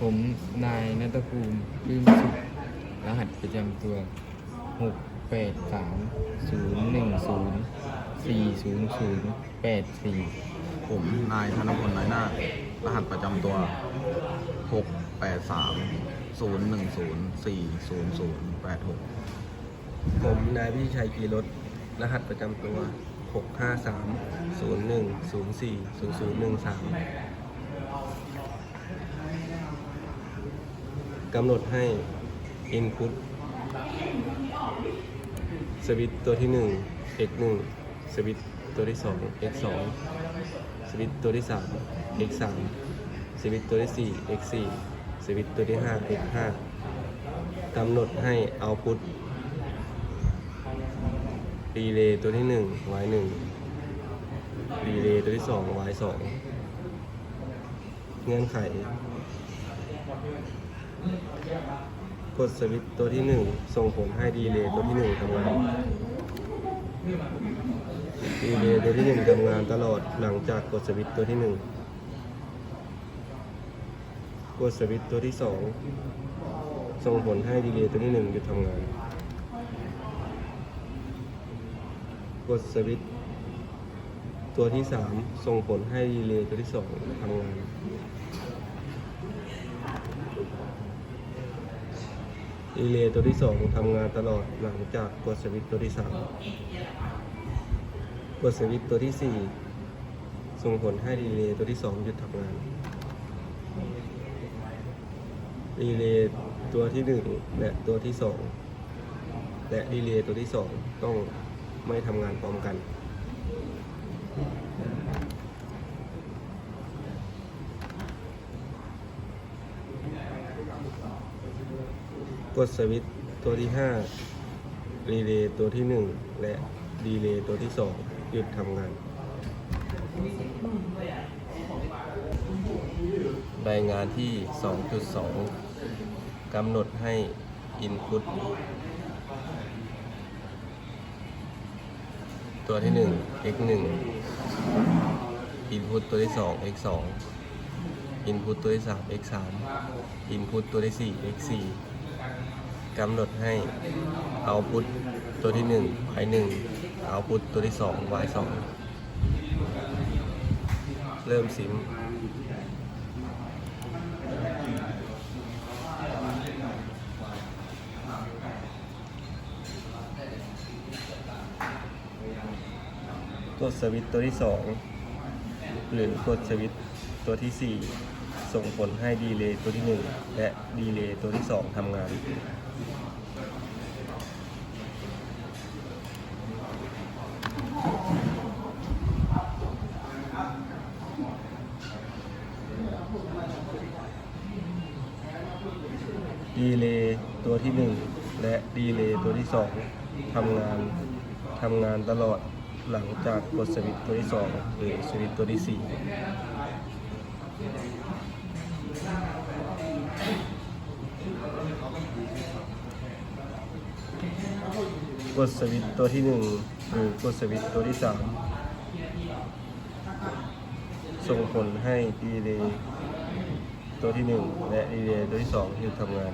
ผมนายนัตภูมิลืมสุขรหัสประจำตัวหกแปดสามศูนย์หนึ่งศูนย์สี่ศูนย์ศูนย์แปดสี่ผมนายธนพลนายนาถรหัสประจำตัว 6 8 3 0 1 0 4 0 0 8 6 ผมนายวิชัยกีรถรหัสประจำตัว 653 01 04 0013 กำหนดให้ Input สวิตช์ตัวที่ 1 x 1สวิตช์ตัวที่ 2 x 2สวิตช์ตัวที่ 3 x 3สวิตช์ตัวที่ 4 x 4สวิตช์ตัวที่ 5 x 5กำหนดให้ Output รีเลย์ตัวที่หนึ่ง y หนึ่งรีเลย์ตัวที่สอง y สองเงื่อนไข กดสวิตตัวที่หนึ่งส่งผลให้ดีเลย์ตัวที่หนึ่งทำงานดีเลย์ตัวที่หนึ่งทำงานตลอดหลังจากกดสวิตตัวที่หนึ่งกดสวิตตัวที่สองส่งผลให้ดีเลย์ตัวที่หนึ่งหยุดทำงาน กดสวิตตัวที่3ส่งผลให้รีเลย์ตัวที่2ทำงาน รีเลย์ตัวที่ 2ทำงานตลอดหลังจากกดสวิตช์ตัวที่ 3 กดสวิตช์ตัวที่ 4 ส่งผลให้รีเลย์ตัวที่ 2 หยุดทำงาน รีเลย์ตัวที่ 1 และตัวที่ 2 และรีเลย์ตัวที่ 2 ต้องไม่ทำงานพร้อมกัน กดสวิตช์ตัวที่ 5 รีเลย์ตัวที่ 1 และรีเลย์ตัวที่ 2 หยุดทำงาน รายงานที่ 2.2 กำหนดให้ Input ตัวที่ 1 x 1 Input ตัวที่ 2 x 2 Input ตัวที่ 3 x 3 Input ตัวที่ 4 x 4 กำหนดให้เอาพุทตัวที่หนึ่งไว้หนึ่งเอาพุทตัวที่สองไว้สองเริ่มซิมกดสวิตตัวที่สองหรือกดสวิตตัวที่สี่ ส่งผลให้ดีเลย์ตัวที่ 1 และดีเลย์ตัวที่ 2ทำงาน ดีเลย์ตัวที่ 1 และดีเลย์ตัวที่ 2ทำงานทำงานตลอดหลังจากกดสวิตตัวที่ 2 หรือสวิตตัวที่ 4 กดสวิตตัวที่1หรือกดสวิตตัวที่3ส่งผลให้ดีเลย์ตัวที่1และดีเลย์ตัวที่2หยุดทำงาน